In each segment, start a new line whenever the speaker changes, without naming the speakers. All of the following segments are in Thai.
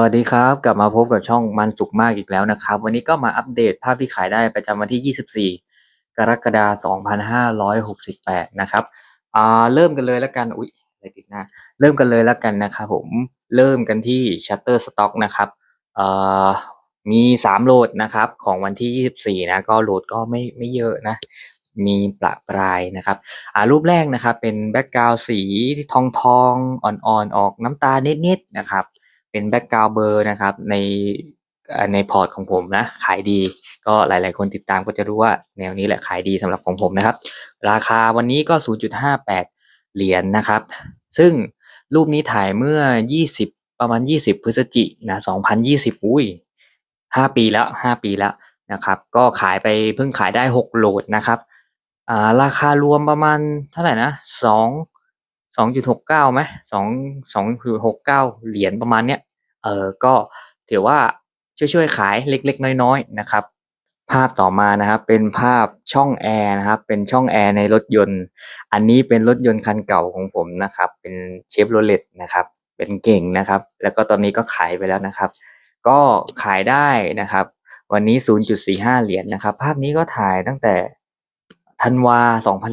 วัสดีครับ กลับมาพบกับช่องมันสุขมากอีกแล้วนะครับ วันนี้ก็มาอัปเดตภาพที่ขายได้ประจำวันที่ 24 กรกฎาคม2568 นะครับอ่าเริ่มกันเลยแล้วกันอุ๊ยอะไรติดหน้าเริ่มกันเลยแล้วกันนะครับผมเริ่มกันที่ Shutterstock นะครับเอ่อมี 3 โหลดนะครับของวันที่ 24 นะ ก็โหลดก็ไม่ไม่เยอะนะ มีประปรายนะครับอ่ารูปแรกนะครับเป็นแบ็กกราวสีทองทองอ่อนๆออกน้ำตาลนิดๆนะครับ เป็นแบ็กกราวเบอร์นะครับในในพอร์ตของผมนะ ขายดีก็หลาย ๆ คนติดตามก็จะรู้ว่าแนวนี้แหละขายดีสำหรับของผมนะครับ ราคาวันนี้ก็ 0.58 เหรียญนะครับ ซึ่งรูปนี้ถ่ายเมื่อ 20 ประมาณ 20 พฤศจิกนะ2020 อุ้ย 5 ปีแล้ว 5 ปีแล้วนะครับ ก็ขายไปเพิ่งขายได้ 6 โหลดนะครับอ่าราคารวมประมาณเท่าไหร่นะ 2 2.69ไหม2 2.69 เหรียญประมาณเนี้ย เออก็ถือว่าช่วยๆขายเล็กๆ น้อยๆนะครับ ภาพต่อมานะครับเป็นภาพช่องแอร์นะครับ เป็นช่องแอร์ในรถยนต์ อันนี้เป็นรถยนต์คันเก่าของผมนะครับ เป็นเชฟโรเลตนะครับเป็นเก่งนะครับ แล้วก็ตอนนี้ก็ขายไปแล้วนะครับ ก็ขายได้นะครับ วันนี้ 0.45 เหรียญนะครับ ภาพนี้ก็ถ่ายตั้งแต่ธันวา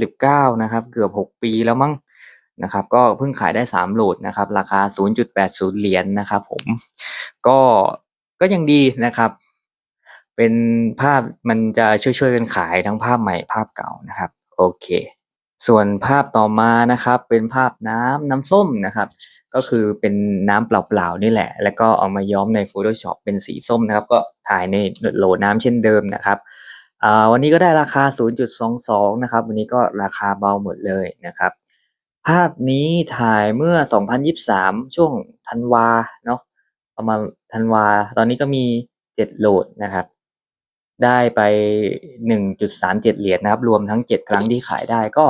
2019 นะครับ เกือบ 6 ปีแล้วมั้ง นะครับก็เพิ่งขายได้ 3 โหลดนะครับราคา 0.80 เหรียญนะครับผมก็ก็ยังดีนะครับ เป็นภาพมันจะช่วยๆกันขายทั้งภาพใหม่ภาพเก่านะครับโอเค ส่วนภาพต่อมานะครับ เป็นภาพน้ำน้ำส้มนะครับ ก็คือเป็นน้ำเปล่าๆนี่แหละ แล้วก็เอามาย้อมใน Photoshop เป็นสีส้มนะครับ ก็ถ่ายในโหลน้ำเช่นเดิมนะครับวันนี้ก็ได้ราคา 0.22 นะครับ วันนี้ก็ราคาเบาหมดเลยนะครับ ภาพนี้ถ่ายเมื่อ 2023 ช่วงธันวาเนาะประมาณธันวา ตอนนี้ก็มี 7 โหลดนะครับ ได้ไป 1.37 เหรียญนะครับ รวมทั้ง 7 ครั้งที่ขายได้ก็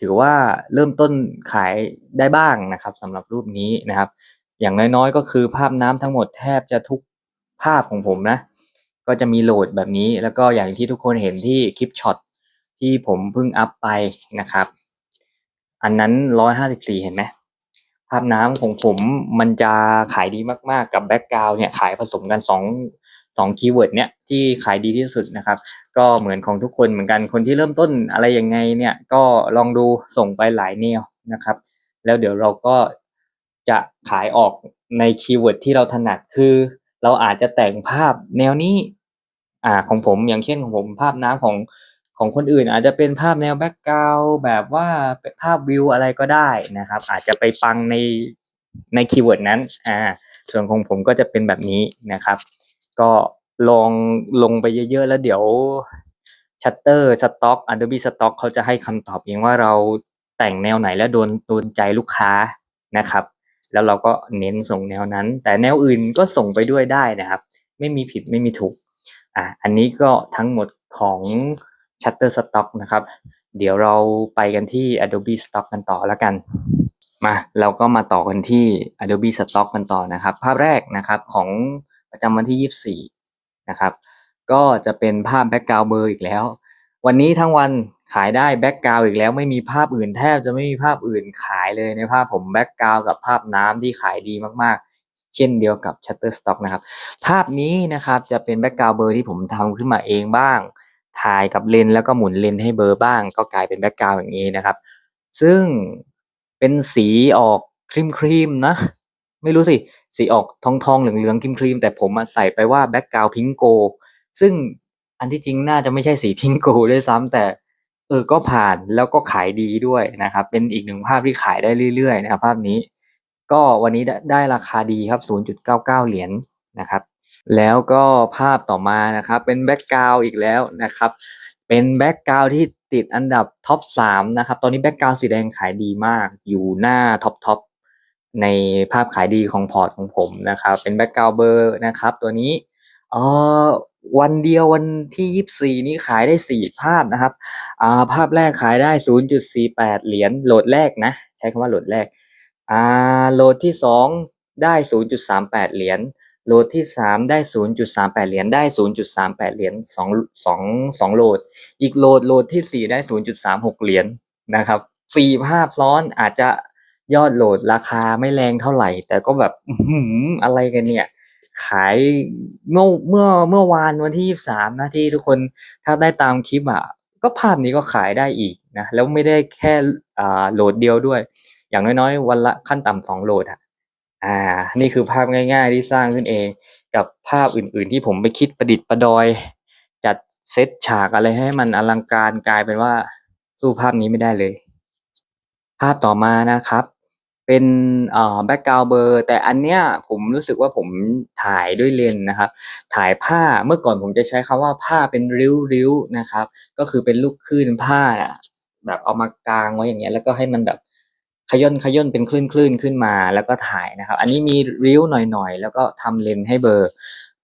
ถือว่าเริ่มต้นขายได้บ้างนะครับสำหรับรูปนี้นะครับ อย่างน้อยๆ ก็คือภาพน้ำทั้งหมดแทบจะทุกภาพของผมนะ ก็จะมีโหลดแบบนี้ แล้วก็อย่างที่ทุกคนเห็นที่คลิปช็อตที่ผมเพิ่งอัพไปนะครับ อันนั้น154เห็นไหมภาพน้ำของผมมันจะขายดีมากๆ กับแบ็กกราวเนี่ยขายผสมกันสองสองคีย์เวิร์ดเนี่ยที่ขายดีที่สุดนะครับ ก็เหมือนของทุกคนเหมือนกันคนที่เริ่มต้นอะไรยังไงเนี่ยก็ลองดูส่งไปหลายแนวนะครับ แล้วเดี๋ยวเราก็จะขายออกในคีย์เวิร์ดที่เราถนัดคือ เราอาจจะแต่งภาพแนวนี้ อ่าของผมอย่างเช่นของผมภาพน้ำของ ของคนอื่นอาจจะเป็นภาพแนวแบ็กกราวด์แบบว่าภาพวิวอะไรก็ได้นะครับ อาจจะไปปังในในคีย์เวิร์ดนั้นอ่าส่วนของผมก็จะเป็นแบบนี้นะครับ ก็ลองลงไปเยอะๆ แล้วเดี๋ยว Shutter Stock Adobe Stock เขาจะให้คำตอบเองว่าเราแต่งแนวไหนแล้วโดนโดนใจลูกค้านะครับ แล้วเราก็เน้นส่งแนวนั้น แต่แนวอื่นก็ส่งไปด้วยได้นะครับ ไม่มีผิดไม่มีถูกอะอันนี้ก็ทั้งหมดของ Shutterstock นะครับ เดี๋ยวเราไปกันที่ Adobe Stock กันต่อแล้วกันมาเราก็มาต่อกันที่ Adobe Stock กันต่อนะครับ ภาพแรกนะครับของประจำวันที่ 24 นะครับ ก็จะเป็นภาพแบ็กกราวเบอร์อีกแล้ว วันนี้ทั้งวันขายได้แบ็กกราวอีกแล้ว ไม่มีภาพอื่นแทบจะไม่มีภาพอื่นขายเลยในภาพผมแบ็กกราวกับภาพน้ำที่ขายดีมากๆ เช่นเดียวกับ Shutterstock นะครับ ภาพนี้นะครับจะเป็นแบ็กกราวเบอร์ที่ผมทำขึ้นมาเองบ้าง ถ่ายกับเลนส์แล้วก็หมุนเลนส์ให้เบลอบ้าง ก็กลายเป็นแบ็กกราวอย่างนี้นะครับ ซึ่งเป็นสีออกครีมครีมๆนะไม่รู้สิ สีออกทองทองเหลืองเหลืองครีมครีมแต่ผมใส่ไปว่าแบ็กกราวพิงโก ซึ่งอันที่จริงน่าจะไม่ใช่สีพิงโกด้วยซ้ำแต่เออก็ผ่านแล้วก็ขายดีด้วยนะครับ เป็นอีกหนึ่งภาพที่ขายได้เรื่อยๆนะครับภาพนี้ ก็วันนี้ได้ได้ราคาดีครับ 0.99 เหรียญนะครับ แล้วก็ภาพต่อมานะครับเป็นแบ็กกราวอีกแล้วนะครับเป็นแบ็กกราวที่ติดอันดับท็อป3นะครับตอนนี้แบ็กกราวสีแดงขายดีมาก อยู่หน้าท็อปท็อปในภาพขายดีของพอร์ตของผมนะครับเป็นแบ็กกราวเบอร์นะครับตัวนี้เออวันเดียววันที่ 24 นี้ขายได้ 4 ภาพนะครับอ่าภาพแรกขายได้ 0.48 เหรียญโหลดแรกนะ ใช้คำว่าโหลดแรกอ่าโหลดที่ 2 ได้ 0.38 เหรียญ โหลดที่ 3 ได้ 0.38 เหรียญได้ 0.38 เหรียญ2 2 2โหลด อีกโหลดโหลดที่ 4 ได้ 0.36 เหรียญนะครับสี่ภาพซ้อนอาจจะยอดโหลดราคาไม่แรงเท่าไหร่ แต่ก็แบบอื้อหืออะไรกันเนี่ย ขายเมื่อเมื่อเมื่อวานวันที่ 23 นะที่ทุกคนถ้าได้ตามคลิปอะก็ภาพนี้ก็ขายได้อีกนะแล้วไม่ได้แค่อ่าโหลดเดียวด้วย อย่างน้อยๆ วันละขั้นต่ำสองโหลดอะ อ่า นี่คือภาพง่าย ๆ ที่สร้างขึ้นเอง กับภาพอื่นๆ ที่ผมไปคิดประดิษฐ์ประดอย จัดเซตฉากอะไรให้มันอลังการกลายเป็นว่า สู้ภาพนี้ไม่ได้เลย ภาพต่อมานะครับ เป็นเอ่อแบ็กกราวเบอร์แต่อันเนี้ยผมรู้สึกว่าผมถ่ายด้วยเลนนะครับ ถ่ายผ้าเมื่อก่อนผมจะใช้คำว่าผ้าเป็นริ้วๆนะครับ ก็คือเป็นลูกคลื่นผ้าอะแบบเอามากางไว้อย่างเงี้ยแล้วก็ให้มันแบบ ขย่นขย่นเป็นคลื่นคลื่นขึ้นมาแล้วก็ถ่ายนะครับ อันนี้มีริ้วหน่อยๆ แล้วก็ทำเลนให้เบอร์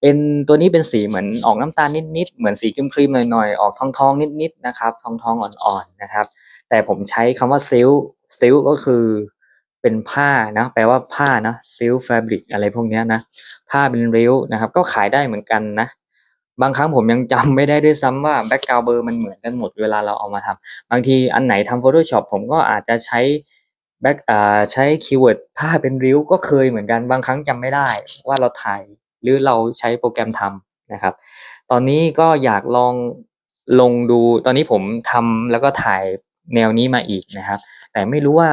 เป็นตัวนี้เป็นสีเหมือนออกน้ำตาลนิดๆ เหมือนสีครีมๆหน่อยๆ ออกทองๆ นิดๆ นะครับ ทองๆ อ่อนๆ นะครับ แต่ผมใช้คำว่าซิลซิลก็คือเป็นผ้านะ แปลว่าผ้านะซิลแฟบริกอะไรพวกนี้นะ ผ้าเป็นริ้วนะครับ ก็ขายได้เหมือนกันนะบางครั้งผมยังจำไม่ได้ด้วยซ้ำว่าแบ็กกราวเบอร์มันเหมือนกันหมดเวลาเราเอามาทำบางทีอันไหนทำ Photoshop ผมก็อาจจะใช้ แบ็กอ่าใช้คีย์เวิร์ดผ้าเป็นริ้วก็เคยเหมือนกันบางครั้งจำไม่ได้ว่าเราถ่ายหรือเราใช้โปรแกรมทำนะครับ ตอนนี้ก็อยากลองลงดูตอนนี้ผมทำแล้วก็ถ่ายแนวนี้มาอีกนะครับ แต่ไม่รู้ว่า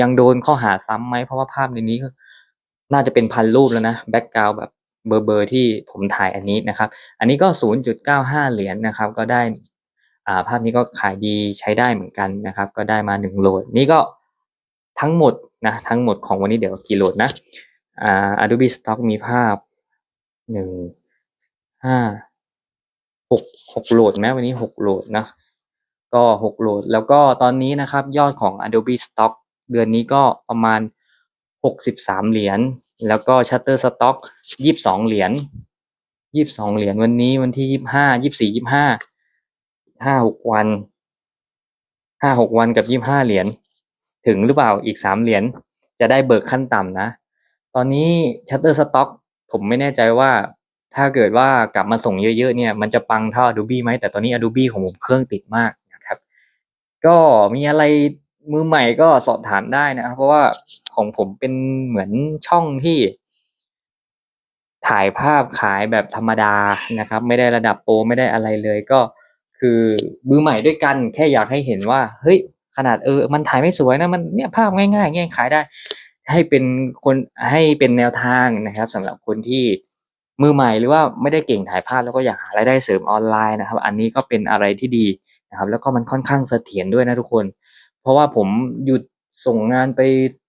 ยังโดนข้อหาซ้ำไหมเพราะว่าภาพในนี้น่าจะเป็นพันรูปแล้วนะแบ็กกราวแบบเบอร์เบอร์ที่ผมถ่ายอันนี้นะครับ อันนี้ก็ 0.95 เหรียญนะครับ ก็ได้อ่าภาพนี้ก็ขายดีใช้ได้เหมือนกันนะครับ ก็ได้มาหนึ่งโหลดนี่ก็ ทั้งหมดนะทั้งหมดของวันนี้เดี๋ยวกี่โหลดนะอ่า Adobe Stock มีภาพหนึ่งห้าหกหกโหลดไหมวันนี้หกโหลดนะก็หกโหลดแล้วก็ตอนนี้นะครับยอดของ Adobe Stock เดือนนี้ก็ประมาณหกสิบสามเหรียญ แล้วก็ Shutterstock ยี่สิบสองเหรียญยี่สิบสองเหรียญวันนี้วันที่ยี่ห้ายี่สี่ยี่ห้าห้าหกวันห้าหกวันกับยี่ห้าเหรียญ ถึงหรือเปล่าอีกสามเหรียญจะได้เบิกขั้นต่ำนะ ตอนนี้ Shutterstock ผมไม่แน่ใจว่าถ้าเกิดว่ากลับมาส่งเยอะๆเนี่ยมันจะปังเท่า Adobe ไหมแต่ตอนนี้ Adobe ของผมเครื่องติดมากนะครับ ก็มีอะไรมือใหม่ก็สอบถามได้นะครับ เพราะว่าของผมเป็นเหมือนช่องที่ ถ่ายภาพขายแบบธรรมดานะครับ ไม่ได้ระดับโปรไม่ได้อะไรเลยก็คือมือใหม่ด้วยกัน แค่อยากให้เห็นว่า เฮ้ย นาดเออมันถ่ายไม่สวยนะมันเนี่ยภาพง่ายๆง่ายขายได้ ให้เป็นคนให้เป็นแนวทางนะครับสำหรับคนที่มือใหม่หรือว่าไม่ได้เก่งถ่ายภาพแล้วก็อยากหารายได้เสริมออนไลน์นะครับ อันนี้ก็เป็นอะไรที่ดีนะครับ แล้วก็มันค่อนข้างเสถียรด้วยนะทุกคน เพราะว่าผมหยุดส่งงานไป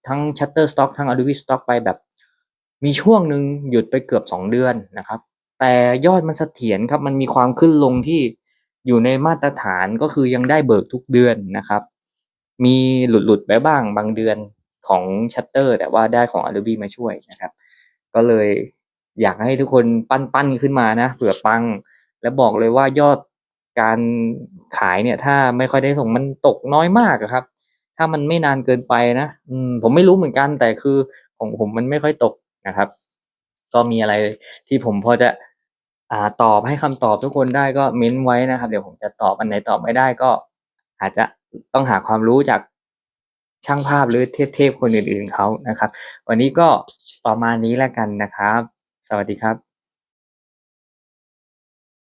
ทั้ง Shutterstock ทั้ง Adobe Stock ไปแบบ มีช่วงหนึ่งหยุดไปเกือบสองเดือนนะครับ แต่ยอดมันเสถียรครับมันมีความขึ้นลงที่อยู่ในมาตรฐานก็คือยังได้เบิกทุกเดือนนะครับ มีหลุดหลุดๆไปบ้างบางเดือนของ Shutter แต่ว่าได้ของ Adobe มาช่วยนะครับ ก็เลยอยากให้ทุกคนปั้นปั้นๆขึ้นมานะเผื่อปัง แล้วบอกเลยว่ายอดการขายเนี่ย ถ้าไม่ค่อยได้ส่งมันตกน้อยมากครับ ถ้ามันไม่นานเกินไปนะอืมผมไม่รู้เหมือนกันแต่คือของผมมันไม่ค่อยตกนะครับ ก็มีอะไรที่ผมพอจะอ่าตอบให้คำตอบทุกคนได้ก็เม้นไว้นะครับ เดี๋ยวผมจะตอบอันไหนตอบไม่ได้ก็อาจจะ ต้องหาความรู้จากช่างภาพหรือเทพๆคนอื่นๆเขานะครับ วันนี้ก็ประมาณนี้แล้วกันนะครับ สวัสดีครับ